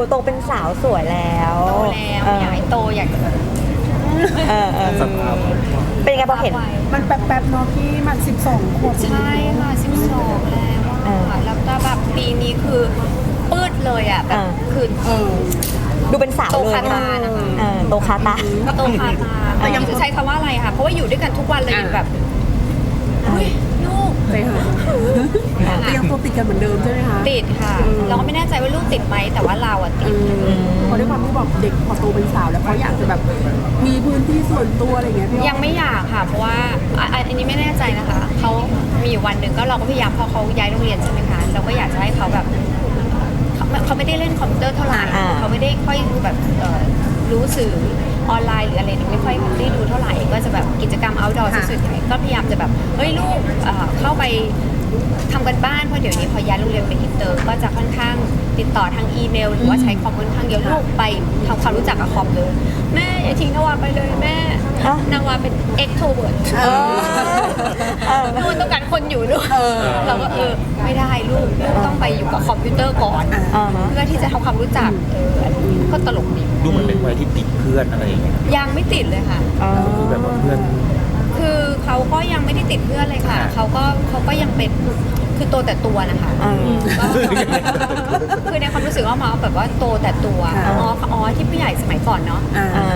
อ้โตเป็นสาวสวยแล้วโตแล้วเอออยากให้โตอยากจะเออเออสภาพเป็นยังไงพอเห็นไวมันแป๊บๆเนาะพี่มัน 12ขวบใช่ค่ะ 12 แล้วเอออะแล้วก็แบบปีนี้คือปืดเลยอะแบบอ่าคือเออดูเป็นสาวโตเลยคาตานะคะเออโตคาตาก็โตคาตาแต่ยังจะใช้คำว่าอะไรค่ะ เพราะว่าอยู่ด้วยกันทุกวันเลยอ่าอยู่แบบอุ้ย ลูกใจหายแต่ยังตัวติดกันเหมือนเดิมใช่ไหมคะติดค่ะอืมเราก็ไม่แน่ใจว่าลูกติดไหมแต่ว่าเราอะติอืดมเพราะด้วยความที่แบบเด็กพอโตเป็นสาวแล้วเขาอยากจะแบบมีพื้นที่ส่วนตัวอะไรอย่างเงี้ยพี่อ้อยังไม่อยากค่ะ เพราะว่าอะอะอันนี้ไม่แน่ใจนะคะเขามีอยู่วันหนึ่งก็เราก็พยายามพอเขาย้ายโรงเรียนใช่ไหมคะเราก็อยากจะให้เขาแบบเขาเขาไม่ได้เล่นคอมพิวเตอร์เท่าไหร่อ่าเขาไม่ได้ค่อยแบบเอ่อรู้สื่อ ออนไลน์หรืออะไรเนี่ยไม่ค่อยได้ดูเท่าไหร่ก็จะแบบกิจกรรม outdoor ซะส่วนใหญ่ก็พยายามจะแบบเฮ้ยลูกเอ่อเข้าไป ทำกันบ้านเพราะเดี๋ยวนี้พอย้ายโรงเรียนเป็นอินเตอร์ก็จะค่อนข้างติดต่อทางอีเมล หรือว่าใช้คอมค่อนข้างเยอะลูกไปทำความรู้จักกับคอมเลยแม่อย่าทิ้งนวาไปเลยแม่อะนาวาเป็น extrovert เออเออนู่นต้องการคนอยู่ด้วยเออเราก็เออไม่ได้ลูกลูกต้องไปอยู่กับคอมพิวเตอร์ก่อนอ่าฮะเพื่อที่จะทำความรู้จักเอออันนี้ก็ตลกดีดูเหมือนเป็นวัยที่ติดเพื่อนอะไรอย่างเงี้ยยังไม่ติดเลยค่ะเออคือแบบว่าเพื่อน คือเขาก็ยังไม่ได้ติดเพื่อนเลยค่ะอ่าเขาก็เขาก็ยังเป็นคือโตแต่ตัวนะคะเออก็คือในความรู้สึกว่ามาแบบว่าโตแต่ตัวอ่าอ๋ออ๋อที่ผู้ใหญ่สมัยก่อนเนาะอ่าอ่า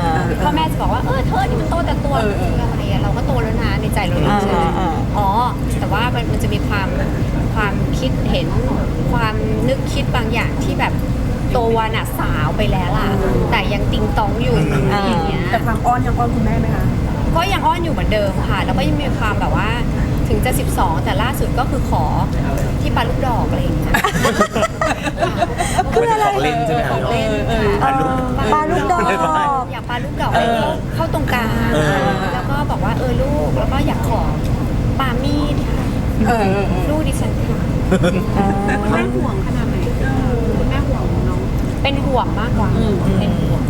พ่อแม่จะบอกว่าเออเธอนี่มันโตแต่ตัวเออเออเรื่องอะไรอะเราก็โตแล้วนะในใจเราเองใช่ไหมอ่าอ่าอ๋อแต่ว่ามันมันจะมีความความคิดเห็นความนึกคิดบางอย่างที่แบบโตวันอะสาวไปแล้วล่ะ แต่ยังติงตองอยู่อะไรอย่างเงี้ยแต่ความอ้อนยังอ้อนคุณแม่ไหมคะ ก็ยังอ้อนอยู่เหมือนเดิมค่ะ แล้วก็ยังมีความแบบว่าถึงจะ 12 แต่ล่าสุดก็คือขอที่ปลาลูกดอกอะไรอย่างเงี้ย คืออะไรของเล่นใช่ไหมของเล่นเอค่ะอปลาลูกดอกอยากปลาลูกดอกให้เข้าเข้าตรงกลางเออแล้วก็บอกว่าเออลูก แล้วก็อยากขอปามีดค่ะเออเออเออลูกดิฉันค่ะเออคุณแม่ห่วงขนาดไหนคุณแม่ห่วงน้อง เป็นห่วงมากกว่าอืมเป็นห่วง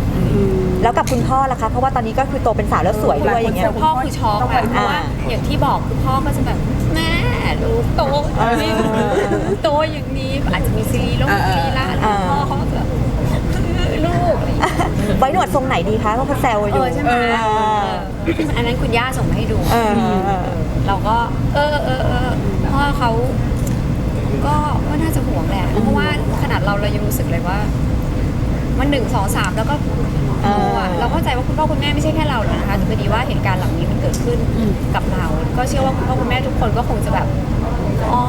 แล้วกับคุณพ่อล่ะคะ เพราะว่าตอนนี้ก็คือโตเป็นสาวแล้วสวยด้วยอย่างเงี้ย พ่อคือช็อกอะเพราะว่าอ่าอย่างที่บอกคือพ่อก็จะแบบแม่ลูกโตอย่างนี้อ่าโตอย่างนี้อาจจะมีซีรีส์ลงอ่าซีรีส์ละอ่าพ่อเขาก็แบบลูกอะไรอย่างเงี้ยไว้หนวดทรงไหนดีคะเพราะเขาแซวอเอยู่อใช่ไหมเออเอออันนั้นคุณย่าส่งมาให้ดูเออเออเราก็ เออเออเออพ่อเขาก็ก็น่าจะห่วงแหละเพราะว่าขนาดเราเรายังรู้สึกเลยว่า มันหนึ่งสองสามแล้วก็โตอะเราเข้าใจว่าคุณพ่อคุณแม่ไม่ใช่แค่เราหรอกนะคะแต่พอดีว่าเหตุการณ์เหล่านี้มันเกิดขึ้นกับเรา ก็เชื่อว่าคุณพ่อคุณแม่ทุกคนก็คงจะแบบอ๋อ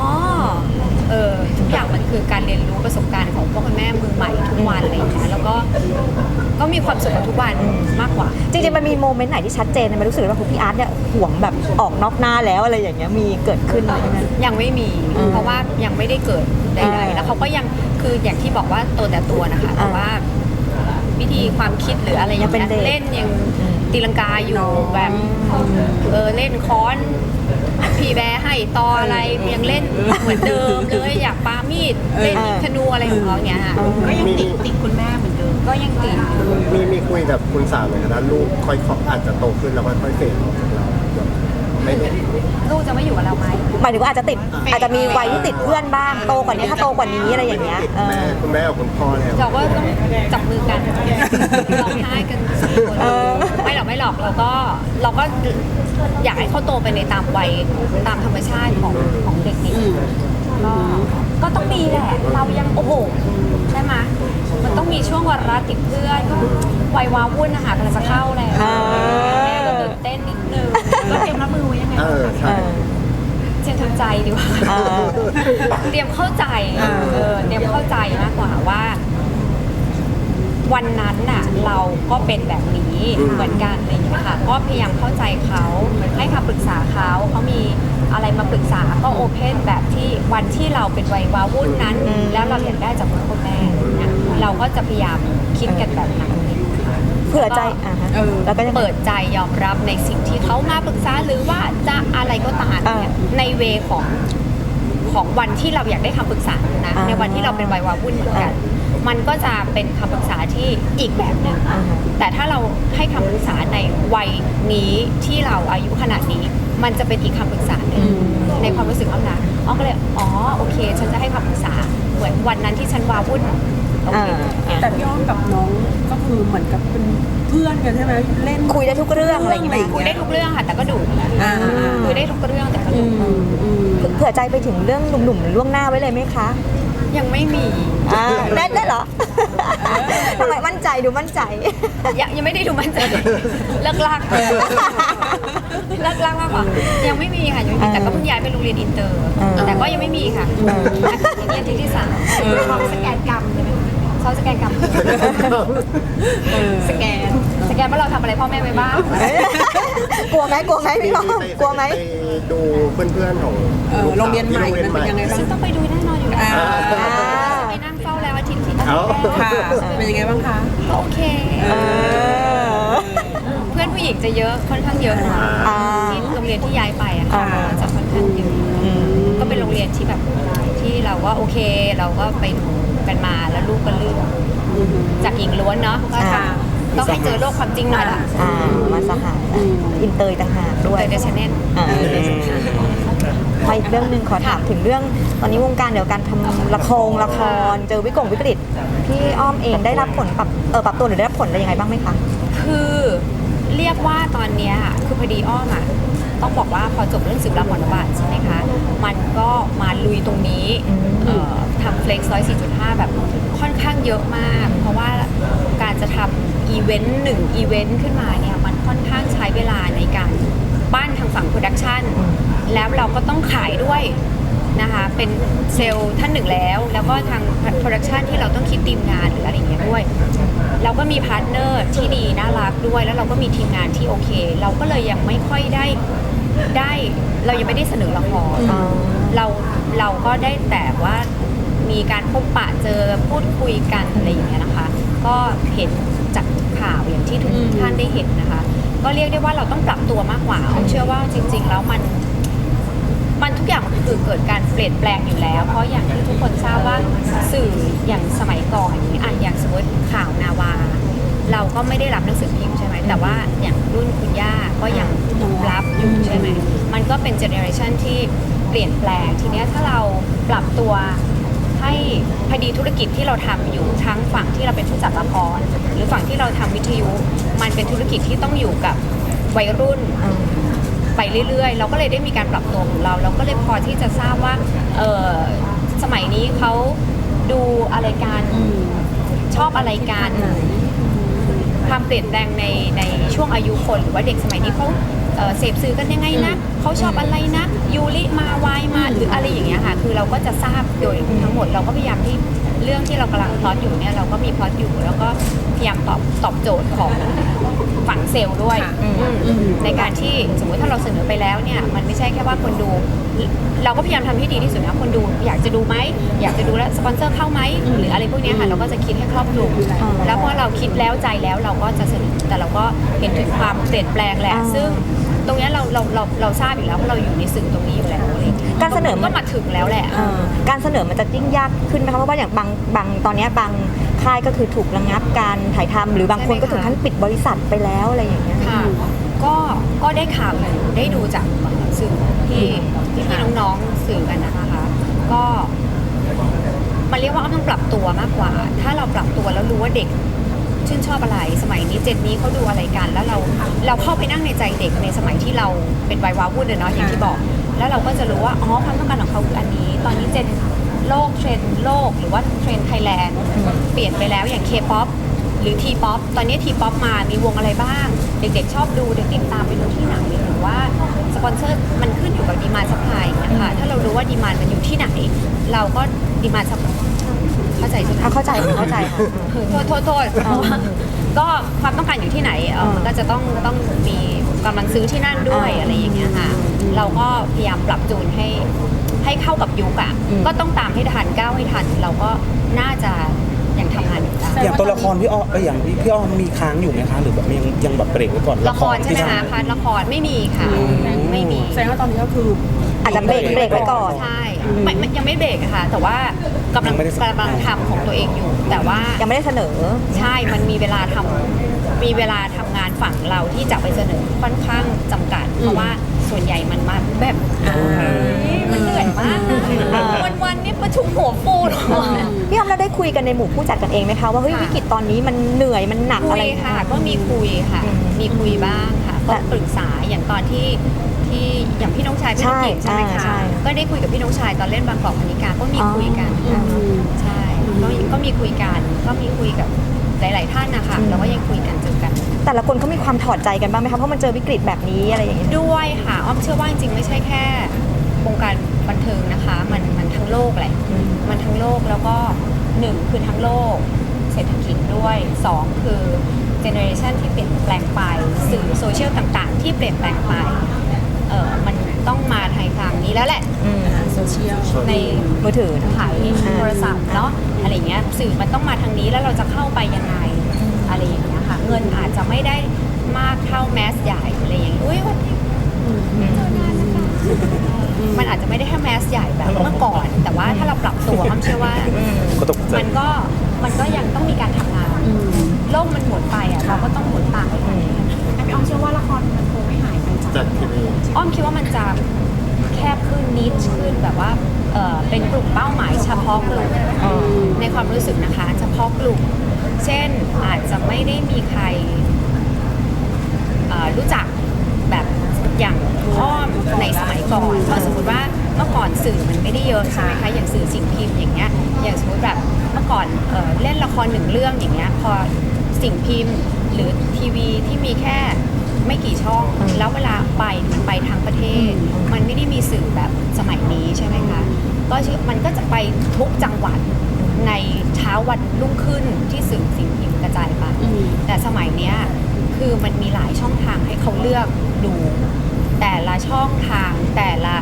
เออทุกอย่างมันคือการเรียนรู้ประสบการณ์ของพ่อคุณแม่มือใหม่ทุกวันอะไรอย่างเงี้ยแล้วก็ก็มีความสุขกับทุกวันมากกว่า จริงๆมันมีโมเมนต์ไหนที่ชัดเจนไหมันรู้สึกว่าคุณพี่อาร์ตเนี่ยห่วงแบบออกนอกหน้าแล้วอะไรอย่างเงี้ยมีเกิดขึ้นไหมนะ ยังไม่มีอืมเพราะว่ายังไม่ได้เกิดใดอ่าๆแล้วเขาก็ยังคืออย่างที่บอกว่าโตแต่ตัวนะคะแต่อ่าว่าวิธีความคิดหรืออะไรยังเป็นเด็กเล่นยังตีลังกาอยู่แบบเออเล่นค้อนพีแบร์ ให้ตออะไรยังเล่นเหมือนเดิมเลยอยากปามีดเล่นธนูอะไรของเขาเนี่ยค่ะก็ยังติดติดคุณแม่เหมือนเดิมก็ยังติดมีมีคุยกับคุณสาวเลยนะลูกค่อยๆอาจจะโตขึ้นแล้วค่อยๆเฟดออก ไม่ได้ลูกจะไม่อยู่กับเราไหมหมายถึงว่าอาจจะติดอาจจะมีวัยที่ติดเพื่อนบ้างโตกว่านี้ถ้าโตกว่านี้อะไรอย่างเงี้ยติดเอแม่อคุณแม่กับคุณพ่อแล้ว เราก็ต้องจับมือกันร้องไห้กันสี่คนเออ ไม่หรอกไม่หรอกเราก็เราก็อยากให้เขาโตไปในตามวัยตามธรรมชาติของของเด็กๆก็ก็ต้องมีแหละ เรายังโอ้โหใช่ไหมมันต้องมีช่วงวาระติดเพื่อนวัยวาวุ่นนะคะกำลังจะเข้าแล้วอ่า แม่ก็ตื่นเต้นนิดนึง ก็เตรียมรับมือไว้ยังไงเออเอใช่อเตรียมทำใจดีกว่าเออเตรียมเข้าใจเออเตรียมเข้าใจมากกว่าว่า วันนั้นน่ะ เราก็เป็นแบบนี้เหมือนกันอะไรอย่างเงี้ยค่ะก็พยายามเข้าใจเขาให้คำปรึกษาเขาเขามีอะไรมาปรึกษาก็โอเพนแบบที่วันที่เราเป็นวัยวาวุ่นนั้นอืมแล้วเราอยากได้จากคุณพ่อแม่เนี่ยเราก็จะพยายามคิดกันแบบนั้น เผื่อใจอะฮะเออแล้วก็ยังเปิดใจยอมรับในสิ่งที่เขามาปรึกษาหรือว่าจะอะไรก็ตามเนี่ยอ่าในเวของของวันที่เราอยากได้คำปรึกษานะอ่าในวันที่เราเป็นวัยวาวุ่นเหมือนกัน มันก็จะเป็นคำปรึกษาที่อีกแบบหนึ่งอ่าฮะ แต่ถ้าเราให้คำปรึกษาในวัยนี้ที่เราอายุขนาดนี้ มันจะเป็นอีกคำปรึกษาหนึ่งในความรู้สึกอ้อมนะอ้อมก็เลยอ๋อโอเค ฉันจะให้คำปรึกษาเหมือนวันนั้นที่ฉันวาวุ่นโอเคอ่า แต่พี่อ้อมกับน้องก็คือเหมือนกับเป็นเพื่อนกันใช่ไหมเล่นคุยได้ทุกเรื่องอะไรอย่างเงี้ย คุยได้ทุกเรื่องค่ะ แต่ก็ดุอ่า คุยได้ทุกเรื่องแต่ก็อืดุมอืมเผื่อใจไปถึงเรื่องหนุ่มๆล่วงหน้าไว้เลยไหมคะยังไม่มีอ่าแน่นได้เหรอ ทำไมมั่นใจดูมั่นใจ ยังยังไม่ได้ดูมันใจเลิกลากเลิกลากมากกว่ายังไม่มีค่ะยังไม่มีแต่ก็เพิ่งย้ายไปโรงเรียนอินเตอร์ เออ แต่ก็ยังไม่มีค่ะเออเรียนที่ที่สามชอบสแกนกรรม ใช่ไหมชอบสแกนกรรมสแกนสแกนว่าเราทำอะไรพ่อแม่ไปบ้าง กลัวไหมกลัวไหมพี่อ้อมกลัวไหม ปดูเพื่อนๆของเออโรงเรียนใหม่ที่มันเป็นยังไงบ้างซึ่งต้องไปดูแน่นอนอยู่แล้วอ่าไปนั่งเฝ้าแล้วอาทิตย์ที่นั่งเอาค่ะ เป็นยังไงบ้างคะก็โอเค เออ เพื่อนผู้หญิงจะเยอะค่อนข้างเยอะนะคะอ่าที่โรงเรียนที่ย้ายไปอะค่ะอ่า จะค่อนข้างเยอะก็เป็นโรงเรียนที่แบบที่เราว่าโอเค เราก็ไปดู กันมา แล้วลูกก็เลือกจากหญิงล้วนเนาะก็อ่าต้องให้เจอโลกความจริงหน่อยล่ะอ่ามาสหายอินเตอร์ต่างหากด้วยเดอะชแนลอ่ามาอีกเรื่องหนึ่งขอถามถึงเรื่องตอนนี้วงการเดียวกันทำละครละคร เจอวิกฤตวิกฤตพี่อ้อมเองได้รับผลปรับเออปรับตัวหรือได้รับผลอะไรยังไงบ้างไหมคะคือเรียกว่าตอนเนี้ยคือพอดีอ้อมอะต้องบอกว่าพอจบเรื่องสืบรับหมอนบาทใช่ไหมคะ มันก็มาลุยตรงนี้อืมเอ่อ ทำเฟล็กซ์ร้อยสี่จุดห้าแบบค่อนข้างเยอะมาก เพราะว่าการจะทำอีเวนต์หนึ่งอีเวนต์ขึ้นมาเนี่ยมันค่อนข้างใช้เวลาในการบ้านทางฝั่งโปรดักชันแล้วเราก็ต้องขายด้วยนะคะเป็นเซลล์ท่านหนึ่งแล้ว แล้วก็ทางโปรดักชันที่เราต้องคิดทีมงานหรืออะไรอย่างเงี้ยด้วย เราก็มีพาร์ทเนอร์ที่ดีน่ารักด้วย แล้วเราก็มีทีมงานที่โอเค เราก็เลยยังไม่ค่อยได้ได้ เรายังไม่ได้เสนอละครอ๋อเราเราก็ได้แต่ว่า มีการพบปะเจอพูดคุยกันอะไรอย่างเงี้ยนะคะ ก็เห็นจากข่าวอย่างที่ทุกท่านได้เห็นนะคะ ก็เรียกได้ว่าเราต้องปรับตัวมากกว่าเชื่อว่าจริง ๆ แล้วมัน มันทุกอย่างมันคือเกิดการเปลี่ยนแปลงอยู่แล้ว เพราะอย่างที่ทุกคนทราบว่าสื่ออย่างสมัยก่อนอันี้อะอย่างสมมติข่าวนาวา เราก็ไม่ได้รับหนังสือพิมพ์ใช่ไหมแต่ว่าอย่างรุ่นคุณย่าก็ยังรับอยู่ใช่ไหมมันก็เป็นเจเนอเรชันที่เปลี่ยนแปลงทีเนี้ยถ้าเราปรับตัว ให้พอดีธุรกิจที่เราทำอยู่ทั้งฝั่งที่เราเป็นผู้จัดละครหรือฝั่งที่เราทำวิทยุมันเป็นธุรกิจที่ต้องอยู่กับวัยรุ่นไปเรื่อยๆ เราก็เลยได้มีการปรับตัวของเรา เราก็เลยพอที่จะทราบว่าเออสมัยนี้เขาดูอะไรกันชอบอะไรกันความเปลี่ยนแปลงในในช่วงอายุคนหรือว่าเด็กสมัยนี้เขา เอ่อเสพสื่อกันยังไงนะเขาชอบอะไรนะยูริมาวายมาหรืออะไรอย่างเงี้ยค่ะคือเราก็จะทราบโดยทั้งหมดเราก็พยายามที่เรื่องที่เรากำลังพลอตอยู่เนี่ยเราก็มีพลอตอยู่ แล้วก็พยายามตอบตอบโจทย์ของฝั่งเซลล์ด้วยค่ะอืมในการที่สมมติถ้าเราเสนอไปแล้วเนี่ยมันไม่ใช่แค่ว่าคนดู เราก็พยายามทำให้ดีที่สุดนะคนดู อยากจะดูไหมอยากจะดูแล้วสปอนเซอร์เข้าไหมหรืออะไรพวกเนี้ยค่ะเราก็จะคิดให้ครอบคลุมอ๋อแล้วพอเราคิดแล้วใจแล้วเราก็จะเสนอแต่เราก็เห็นถึงความเปลี่ยนแปลงแหละอ่าซึ่ง ตรงเนี้ยเราเราเราเราทราบอยู่แล้วเพราะเราอยู่ในสื่อตรงนี้อยู่แล้วอะไรอย่างเงี้ยการเสนอมันก็มาถึงแล้วแหละ เอ่อการเสนอมันจะยิ่งยากขึ้นไหมคะเพราะว่าอย่างบางบางตอนเนี้ยบางค่ายก็คือถูกระงับการถ่ายทำหรือบางคนก็ถึงขั้นปิดบริษัทไปแล้วอะไรอย่างเงี้ย ค่ะก็ก็ได้ข่าวอยู่ได้ดูจากสื่อที่ที่พี่น้องๆสื่อกันนะคะ ก็มันเรียกว่าอ้อมต้องปรับตัวมากกว่า ถ้าเราปรับตัวแล้วรู้ว่าเด็ก ชื่นชอบอะไร สมัยนี้เจนนี้เขาดูอะไรกัน แล้วเราเราเข้าไปนั่งในใจเด็กในสมัยที่เราเป็นวัยวาวุ่นเลยเนาะอย่างที่บอก แล้วเราก็จะรู้ว่าอ๋อความต้องการของเขาคืออันนี้ ตอนนี้เจนโลกเทรนด์โลกหรือว่าเทรนด์ไทยแลนด์เปลี่ยนไปแล้วอย่างเคป๊อปหรือทีป๊อปตอนนี้ทีป๊อปมามีวงอะไรบ้าง เด็กๆ ชอบดูเด็กๆตามไปดูที่ไหนหรือว่าสปอนเซอร์มันขึ้นอยู่กับดีมา d ซัพพลายนะคะถ้าเรารู้ว่าดีมา d มันอยู่ที่ไหน เราก็ดีมา d ซัพ เข้าใจใช่ไหมอะเข้าใจเข้าใจค่ะโทษโทษโทษเพราะว่าก็ความต้องการอยู่ที่ไหนเออมันก็จะต้องต้องมีกำลังซื้อที่นั่นด้วยอ่าอะไรอย่างเงี้ยค่ะ เราก็พยายามปรับจูนให้ให้เข้ากับยุคอะอืมก็ต้องตามให้ทันก้าวให้ทัน เราก็น่าจะยังทำงานอยู่ได้ อย่างตัวละครพี่อ้อมเอ้ยอย่างพี่อ้อมมีค้างอยู่ไหมคะหรือแบบยังยังแบบเบรกไว้ก่อนละครใช่ไหมที่คะพาร์ทละครไม่มีค่ะ ไม่มี แสดงว่าตอนนี้ก็คือ อาจจะเบรกเบรกไว้ก่อน ใช่ไม่ไม่ยังไม่เบรกอะค่ะ แต่ว่ากำลังกำลังทำของตัวเองอยู่ แต่ว่ายังไม่ได้เสนอ ใช่มันมีเวลาทำมีเวลาทำงานฝั่งเราที่จะไปเสนอค่อนข้างจำกัด เพราะว่าส่วนใหญ่มันมาแบบมันเหนื่อยมวันวันๆนี่ประชุมหัวฟูทุกวันพี่ออมเราได้คุยกันในหมู่ผู้จัดกันเองไหมคะว่าเฮ้ยค่ะ วิกฤตตอนนี้มันเหนื่อยมันหนักคุอะไรยอย่างเงี้ค่ะยก็มีคุยค่ะ อืมมีคุยบ้างค่ะแต่ก็ปรึกษาอย่างตอนที่ ที่อย่างพี่น้องชายพี่ใช่น้องหญิงใช่ไหมอ่าใช่คะก็ได้คุยกับพี่น้องชายตอนเล่นบางกอกคณิกาก็มีอ๋อคุยกันอืม ใช่ก็ก็มีคุยกันก็มีคุยกับหลาย ๆ ท่านนะคะอืมแล้วก็ยังคุยกันเจอกัน แต่ละคนเขามีความถอดใจกันบ้างไหมคะเพราะมันเจอวิกฤตแบบนี้อะไรอย่างเงี้ย ด้วยค่ะอ้อมเชื่อว่าจริงๆไม่ใช่แค่วงการบันเทิงนะคะ มันมันทั้งโลกแหละอืม มันทั้งโลกแล้วก็หนึ่งคือทั้งโลก เศรษฐกิจด้วยสองคือเจเนอเรชันที่เปลี่ยนแปลงไปสื่อโซเชียลต่างๆ ที่เปลี่ยนแปลงไป เออมันต้องมาทางทางนี้แล้วแหละ อืมโซเชียลในมือถือนะ ถ่ายโทรศัพท์เนาะอะไรเงี้ยสื่อมันต้องมาทางนี้แล้วเราจะเข้าไปยังไงอะไรอย่างเงี้ยค่ะเงินอาจจะไม่ได้มากเท่าแมสใหญ่อะไรอย่างเงี้ยอุ้ยวันนี้เจอนานนะคะมันอาจจะไม่ได้แค่แมสใหญ่แบบเมื่อก่อน แต่ว่าถ้าเราปรับตัวอ้อมเชื่อว่า ก็ตกใจมันก็มันก็ยังต้องมีการทำงานโลกมันหมุนไปอะเราก็ต้องหมุนตามไปพี่อ้อมเชื่อว่าละครมัน จากจากทีวีอ้อมคิดว่ามันจะแคบขึ้นนิดขึ้นแบบว่าเออเป็นกลุ่มเป้าหมายเฉพาะกลุ่มในความรู้สึกนะคะ เฉพาะกลุ่ม เช่นอาจจะไม่ได้มีใครเอ่อรู้จักแบบอย่างอ้อมในสมัยก่อนเพราะสมมติว่าเมื่อก่อนสื่อมันไม่ได้เยอะใช่ไหมคะอย่างสื่อสิ่งพิมพ์อย่างเงี้ยอย่างสมมติแบบเมื่อก่อนเอ่อเล่นละครหนึ่งเรื่องอย่างเงี้ยพอสิ่งพิมพ์หรือทีวีที่มีแค่ ไม่กี่ช่อง แล้วเวลาไปมันไปทั้งประเทศ มันไม่ได้มีสื่อแบบสมัยนี้ใช่ไหมคะก็ชื่อมันก็จะไปทุกจังหวัดในเช้าวันรุ่งขึ้นที่สื่อสิ่งพิมพ์กระจายไปแต่สมัยเนี้ยคือมันมีหลายช่องทางให้เขาเลือกดู แต่ละช่องทางแต่ละ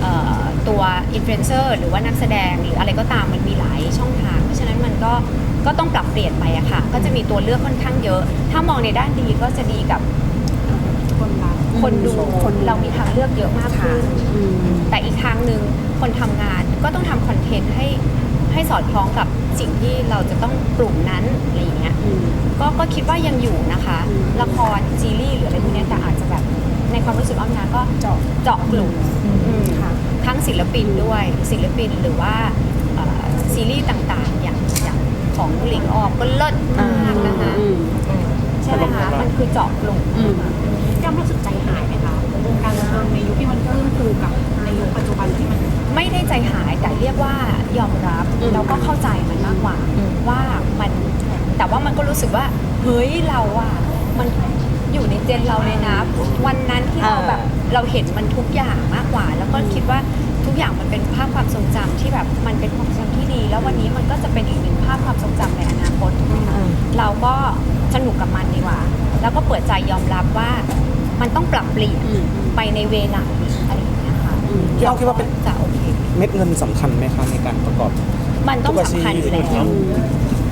เอ่อ ตัวอินฟลูเอนเซอร์หรือว่านักแสดงหรืออะไรก็ตามมันมีหลายช่องทาง เพราะฉะนั้นมันก็ก็ต้องปรับเปลี่ยนไปอะค่ะ ก็จะมีตัวเลือกค่อนข้างเยอะ ถ้ามองในด้านดีก็จะดีกับคนรักคนดูคนดูเรามีทางเลือกเยอะมากขึ้นแต่อีกทางหนึ่งคนทำงานก็ต้องทำคอนเทนต์ให้ให้สอดคล้องกับสิ่งที่เราจะต้องกลุ่มนั้นอะไรอย่างเงี้ยก็ก็คิดว่ายังอยู่นะคะอืมละครซีรีส์หรืออะไรพวกเนี้ยแต่อาจจะแบบใน ความรู้สึกอ้อมนะก็เจาะเจาะกลุ่มอืมค่ะทั้งศิลปินด้วยศิลปินหรือว่าเอ่อซีรีส์ต่างๆ อย่างอย่างของหลิงออกก็เลิศมากนะคะใช่ไหมคะมันคือเจาะกลุ่มย่อมรู้สึกใจหายไหมคะวงการบันเทิงในยุคที่มันเพิ่มฟูกับในยุคปัจจุบันที่มัน ไม่ได้ใจหายแต่เรียกว่ายอมรับอืม แล้วก็เข้าใจมันมากกว่าอืมว่ามันแต่ว่ามันก็รู้สึกว่าเฮ้ยเราอะมัน อยู่ในเจนเราเลยนะ วันนั้นที่เราแบบเราเห็นมันทุกอย่างมากกว่า แล้วก็คิดว่าทุกอย่างมันเป็นภาพความทรงจำที่แบบมันเป็นความทรงจำที่ดี แล้ววันนี้มันก็จะเป็นอีกหนึ่งภาพความทรงจำในอนาคตถูกไหมคะอืมเราก็สนุกกับมันดีกว่า แล้วก็เปิดใจยอมรับว่ามันต้องปรับเปลี่ยนอืมไปในเวไหนอะไรอย่างเงี้ยค่ะพี่อ้อมคิดว่าเป็นจะโอเคเม็ดเงินสำคัญไหมคะในการประกอบ มันต้องสำคัญอยู่แล้วทุกอาชีพ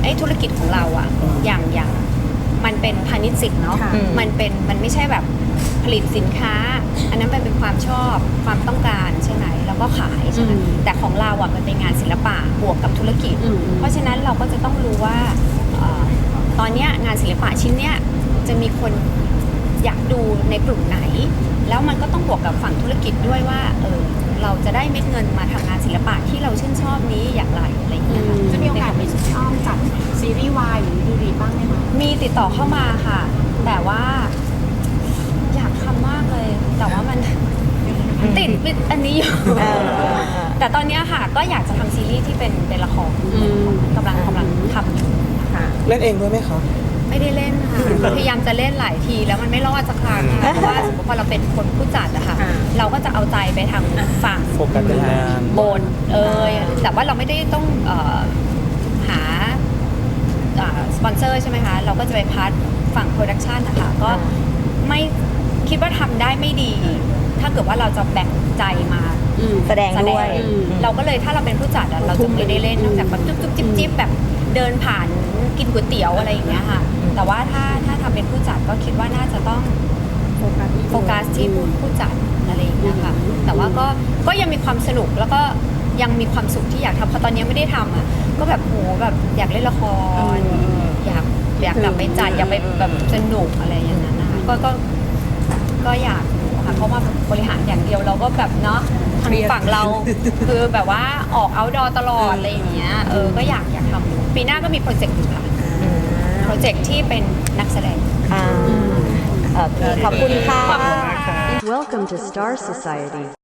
ไอ้ธุรกิจของเราอะอย่างอย่าง มันเป็นพาณิชย์สินเนาะค่ะ มันเป็นมันไม่ใช่แบบผลิตสินค้า อันนั้นมันเป็นความชอบความต้องการใช่ไหมแล้วก็ขายใช่ไหมอืม แต่ของเราอะมันเป็นงานศิลปะบวกกับธุรกิจ อืม เพราะฉะนั้นเราก็จะต้องรู้ว่าเอ่อตอนเนี้ยงานศิลปะชิ้นเนี้ยจะมีคนอยากดูในกลุ่มไหน แล้วมันก็ต้องบวกกับฝั่งธุรกิจด้วยว่าเออ เราจะได้เม็ดเงินมาทางงานศิลปะที่เราชื่นชอบนี้อย่างไรอะไรอย่างเงี้ยค่ะจะมีโอกาสมีพี่อ้อมจัดซีรีส์วายหรือดูดีบ้างไหมคะมีติดต่อเข้ามาค่ะ แต่ว่าอยากทำมากเลย แต่ว่ามันติดติดอันนี้อยู่เออแต่ตอนเนี้ยค่ะก็อยากจะทำซีรีส์ที่เป็นเป็นละครอืมกำลังกำลังทำอยู่เล่นเองด้วยไหมคะ ไม่ได้เล่นค่ะ พยายามจะเล่นหลายทีแล้วมันไม่รอดสักครั้งค่ะเพราะว่าสมมติพอเราเป็นคนผู้จัดอะค่ะอ่าเราก็จะเอาใจไปทางฝั่งโฟกัสแต่งานบนเอยแต่ว่าเราไม่ได้ต้องเอ่อหาสปอนเซอร์ใช่ไหมคะ เราก็จะไปพาร์ทฝั่งโปรดักชันนะคะก็ไม่คิดว่าทำได้ไม่ดี ถ้าเกิดว่าเราจะแบ่งใจมาแสดงด้วยแสอืมเราก็เลยถ้าเราเป็นผู้จัดอะเราจะไม่ได้เล่นนอกจากแบบจุ๊บจุ๊บจิ๊บจิ๊บแบบเดินผ่านกินก๋วยเตี๋ยวอะไรอย่างเงี้ยค่ะ แต่ว่าถ้าถ้าทำเป็นผู้จัดก็คิดว่าน่าจะต้องโฟกัสที่โฟกัสที่ผู้ผู้จัดอะไรอย่างเงี้ยค่ะแต่ว่าก็ก็ยังมีความสนุกแล้วก็ยังมีความสุขที่อยากทำเพราะตอนนี้ไม่ได้ทำอะก็แบบโหแบบอยากเล่นละครอยากอยากกลับไปจัดอยากไปแบบสนุกอะไรอย่างนั้นนะก็ก็ก็อยากค่ะเพราะว่าบริหารอย่างเดียวเราก็แบบเนาะทางฝั่งเราคือแบบว่าออกเอาดอตลอดอะไรอย่างเงี้ยเออก็อยากอยากทำปีหน้าก็มีโปรเจกต์อยู่ค่ะ โปรเจกต์ที่เป็นนักแสดง อ่าโอเคขอบคุณค่ะ Welcome to Star Society.